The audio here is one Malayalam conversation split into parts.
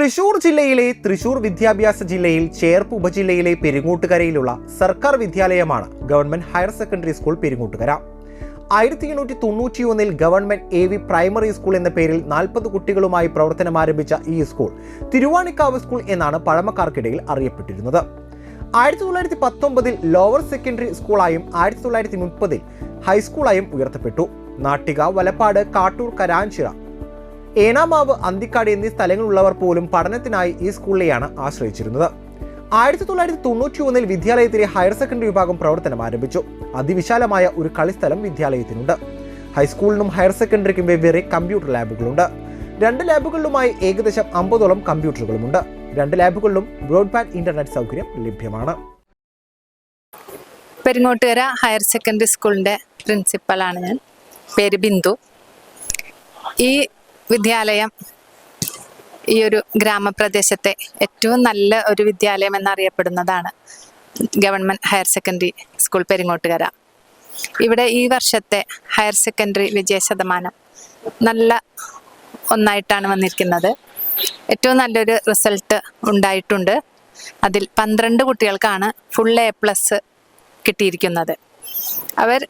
തൃശൂർ ജില്ലയിലെ തൃശൂർ വിദ്യാഭ്യാസ ജില്ലയിൽ ചേർപ്പ് ഉപജില്ലയിലെ പെരുങ്ങോട്ടുകരയിലുള്ള സർക്കാർ വിദ്യാലയമാണ് government higher secondary school Perungottukara. ആയിരത്തി എണ്ണൂറ്റി തൊണ്ണൂറ്റി ഒന്നിൽ government A V primary school എന്ന പേരിൽ നാൽപ്പത് കുട്ടികളുമായി പ്രവർത്തനം ആരംഭിച്ച ഈ സ്കൂൾ തിരുവാണിക്കാവ് സ്കൂൾ എന്നാണ് പഴമക്കാർക്കിടയിൽ അറിയപ്പെട്ടിരുന്നത്. ആയിരത്തി തൊള്ളായിരത്തി പത്തൊമ്പതിൽ ലോവർ സെക്കൻഡറി സ്കൂളായും ആയിരത്തി തൊള്ളായിരത്തി മുപ്പതിൽ ഹൈസ്കൂളായും ഉയർത്തപ്പെട്ടു. നാട്ടിക വലപ്പാട് കാട്ടൂർ കരാഞ്ചിറ ഏനാമാവ് അന്തിക്കാട് എന്നീ സ്ഥലങ്ങളുള്ളവർ പോലും പഠനത്തിനായി ഈ സ്കൂളിലെയാണ് ആശ്രയിച്ചിരുന്നത്. ആയിരത്തി തൊള്ളായിരത്തി തൊണ്ണൂറ്റി ഒന്നിൽ വിദ്യാലയത്തിലെ ഹയർ സെക്കൻഡറി വിഭാഗം പ്രവർത്തനം ആരംഭിച്ചു. അതിവിശാലമായ ഒരു കളിസ്ഥലം വിദ്യാലയത്തിനുണ്ട്. ഹൈസ്കൂളിനും ഹയർ സെക്കൻഡറിക്കും വെവ്വേറെ കമ്പ്യൂട്ടർ ലാബുകളുണ്ട്. രണ്ട് ലാബുകളിലുമായി ഏകദേശം അമ്പതോളം കമ്പ്യൂട്ടറുകളുമുണ്ട്. രണ്ട് ലാബുകളിലും ബ്രോഡ്ബാൻഡ് ഇന്റർനെറ്റ് സൗകര്യം ലഭ്യമാണ്. പെരിങ്ങോട്ടുകര ഹയർ സെക്കൻഡറി സ്കൂളിന്റെ പ്രിൻസിപ്പളാണ് ഞാൻ. പേര് ബിന്ദു. ഈ വിദ്യാലയം ഈ ഒരു ഗ്രാമപ്രദേശത്തെ ഏറ്റവും നല്ല ഒരു വിദ്യാലയം എന്നറിയപ്പെടുന്നതാണ് government higher secondary school Peringottukara. ഇവിടെ ഈ വർഷത്തെ ഹയർ സെക്കൻഡറി വിജയ ശതമാനം നല്ല ഒന്നായിട്ടാണ് വന്നിരിക്കുന്നത്. ഏറ്റവും നല്ലൊരു റിസൾട്ട് ഉണ്ടായിട്ടുണ്ട്. അതിൽ പന്ത്രണ്ട് കുട്ടികൾക്കാണ് ഫുൾ എ പ്ലസ് കിട്ടിയിരിക്കുന്നത്. അവർ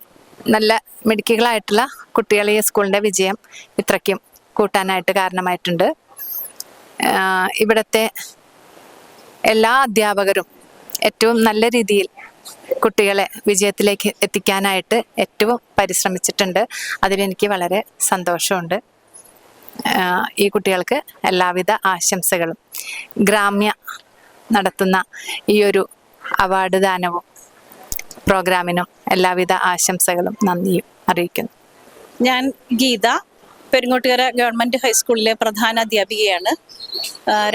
നല്ല മിടുക്കികളായിട്ടുള്ള കുട്ടികൾ ഈ സ്കൂളിന്റെ വിജയം ഇത്രയ്ക്കും കൂട്ടാനായിട്ട് കാരണമായിട്ടുണ്ട്. ഇവിടത്തെ എല്ലാ അധ്യാപകരും ഏറ്റവും നല്ല രീതിയിൽ കുട്ടികളെ വിജയത്തിലേക്ക് എത്തിക്കാനായിട്ട് ഏറ്റവും പരിശ്രമിച്ചിട്ടുണ്ട്. അതിലെനിക്ക് വളരെ സന്തോഷമുണ്ട്. ഈ കുട്ടികൾക്ക് എല്ലാവിധ ആശംസകളും. ഗ്രാമ്യ നടത്തുന്ന ഈ ഒരു അവാർഡ് ദാനവും പ്രോഗ്രാമിനും എല്ലാവിധ ആശംസകളും നന്ദിയും അറിയിക്കുന്നു. ഞാൻ ഗീത പെരിങ്ങോട്ടുകര ഗവൺമെന്റ് ഹൈസ്കൂളിലെ പ്രധാന അധ്യാപികയാണ്.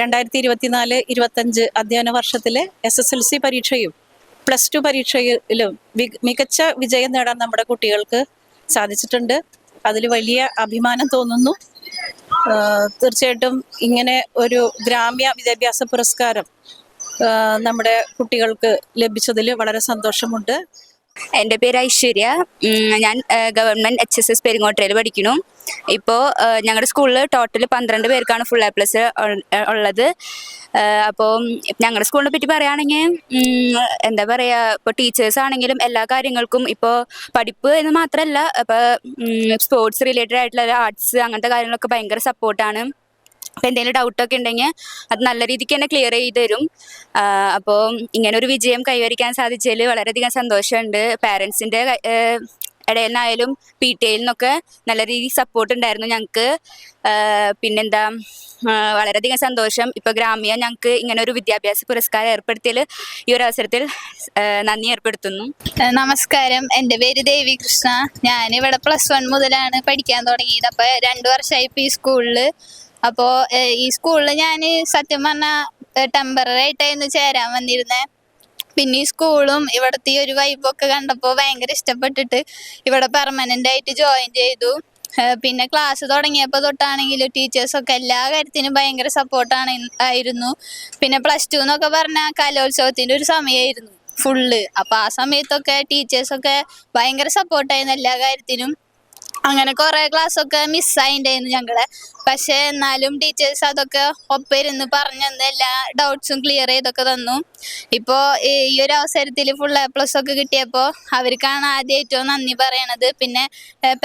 രണ്ടായിരത്തി ഇരുപത്തിനാല് ഇരുപത്തഞ്ച് അധ്യയന വർഷത്തിലെ എസ് എസ് എൽ സി പരീക്ഷയും പ്ലസ് ടു പരീക്ഷയിലും മികച്ച വിജയം നേടാൻ നമ്മുടെ കുട്ടികൾക്ക് സാധിച്ചിട്ടുണ്ട്. അതിൽ വലിയ അഭിമാനം തോന്നുന്നു. തീർച്ചയായിട്ടും ഇങ്ങനെ ഒരു ഗ്രാമ്യ വിദ്യാഭ്യാസ പുരസ്കാരം നമ്മുടെ കുട്ടികൾക്ക് ലഭിച്ചതിൽ വളരെ സന്തോഷമുണ്ട്. എന്റെ പേര് ഐശ്വര്യ. ഞാൻ ഗവൺമെന്റ് എച്ച് എസ് എസ് പെരിങ്ങോട്ടയിൽ പഠിക്കുന്നു. ഇപ്പോൾ ഞങ്ങളുടെ സ്കൂളിൽ ടോട്ടൽ പന്ത്രണ്ട് പേർക്കാണ് ഫുൾ എ പ്ലസ് ഉള്ളത്. അപ്പോൾ ഞങ്ങളുടെ സ്കൂളിനെ പറ്റി പറയുകയാണെങ്കിൽ എന്താ പറയുക ഇപ്പോൾ ടീച്ചേഴ്സ് ആണെങ്കിലും എല്ലാ കാര്യങ്ങൾക്കും ഇപ്പോൾ പഠിപ്പ് എന്ന് മാത്രമല്ല ഇപ്പോൾ സ്പോർട്സ് റിലേറ്റഡ് ആയിട്ടുള്ള ആർട്സ് അങ്ങനത്തെ കാര്യങ്ങളൊക്കെ ഭയങ്കര സപ്പോർട്ടാണ് അപ്പോൾ എന്തെങ്കിലും ഡൗട്ടൊക്കെ ഉണ്ടെങ്കിൽ അത് നല്ല രീതിക്ക് തന്നെ ക്ലിയർ ചെയ്ത് തരും. അപ്പോൾ ഇങ്ങനെ ഒരു വിജയം കൈവരിക്കാൻ സാധിച്ചതിൽ വളരെയധികം സന്തോഷമുണ്ട്. പാരൻസിന്റെ ഇടയിൽ നിന്നായാലും പി ടി ഐയിൽ നിന്നൊക്കെ നല്ല രീതിയിൽ സപ്പോർട്ട് ഉണ്ടായിരുന്നു ഞങ്ങൾക്ക്. പിന്നെന്താ വളരെയധികം സന്തോഷം. ഇപ്പോൾ ഗ്രാമീയ ഞങ്ങൾക്ക് ഇങ്ങനെ ഒരു വിദ്യാഭ്യാസ പുരസ്കാരം ഏർപ്പെടുത്തിയതിൽ ഈ ഒരു അവസരത്തിൽ നന്ദി ഏർപ്പെടുത്തുന്നു. നമസ്കാരം. എന്റെ പേര് ദേവി കൃഷ്ണ. ഞാൻ ഇവിടെ പ്ലസ് വൺ മുതലാണ് പഠിക്കാൻ തുടങ്ങിയത്. അപ്പോൾ രണ്ട് വർഷമായി ഇപ്പോൾ ഈ സ്കൂളിൽ അപ്പോൾ ഈ സ്കൂളിൽ ഞാൻ സത്യം പറഞ്ഞാൽ ടെമ്പററി ആയിട്ടായിരുന്നു ചേരാൻ വന്നിരുന്നത് പിന്നെ ഈ സ്കൂളും ഇവിടുത്തെ ഒരു വൈബൊക്കെ കണ്ടപ്പോൾ ഭയങ്കര ഇഷ്ടപ്പെട്ടിട്ട് ഇവിടെ പെർമനന്റ് ആയിട്ട് ജോയിൻ ചെയ്തു. പിന്നെ ക്ലാസ് തുടങ്ങിയപ്പോൾ തൊട്ടാണെങ്കിലും ടീച്ചേഴ്സൊക്കെ എല്ലാ കാര്യത്തിനും ഭയങ്കര സപ്പോർട്ടാണ് ആയിരുന്നു. പിന്നെ പ്ലസ് ടു എന്നൊക്കെ പറഞ്ഞാൽ കലോത്സവത്തിന്റെ ഒരു സമയമായിരുന്നു ഫുള്ള് അപ്പൊ ആ സമയത്തൊക്കെ ടീച്ചേഴ്സൊക്കെ ഭയങ്കര സപ്പോർട്ടായിരുന്നു എല്ലാ കാര്യത്തിനും. അങ്ങനെ കുറെ ക്ലാസ് ഒക്കെ മിസ്സായിണ്ടായിരുന്നു ഞങ്ങൾ. പക്ഷെ എന്നാലും ടീച്ചേഴ്സ് അതൊക്കെ ഒപ്പം ഇരുന്ന് പറഞ്ഞു തന്ന് എല്ലാ ഡൗട്ട്സും ക്ലിയർ ചെയ്തൊക്കെ തന്നു. ഇപ്പോ ഈ ഒരു അവസരത്തിൽ ഫുൾ എ പ്ലസ് ഒക്കെ കിട്ടിയപ്പോൾ അവർക്കാണ് ആദ്യം ഏറ്റവും നന്ദി പറയണത്. പിന്നെ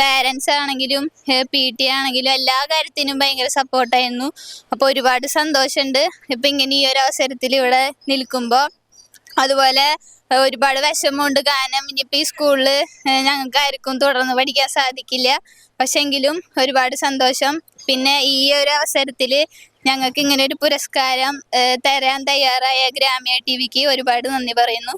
പേരൻസ് ആണെങ്കിലും പി ടി ആണെങ്കിലും എല്ലാ കാര്യത്തിനും ഭയങ്കര സപ്പോർട്ടായിരുന്നു അപ്പോൾ ഒരുപാട് സന്തോഷമുണ്ട് ഇപ്പം ഇങ്ങനെ ഈ ഒരു അവസരത്തിൽ ഇവിടെ നിൽക്കുമ്പോൾ അതുപോലെ ഒരുപാട് വിഷമമുണ്ട്. കാരണം ഇനിയിപ്പോൾ ഈ സ്കൂളിൽ ഞങ്ങൾക്ക് ആർക്കും തുടർന്ന് പഠിക്കാൻ സാധിക്കില്ല. പക്ഷെങ്കിലും ഒരുപാട് സന്തോഷം. പിന്നെ ഈ ഒരു അവസരത്തിൽ ഞങ്ങൾക്ക് ഇങ്ങനെ ഒരു പുരസ്കാരം തരാൻ തയ്യാറായ ഗ്രാമീണ ടി വിക്ക് ഒരുപാട് നന്ദി പറയുന്നു.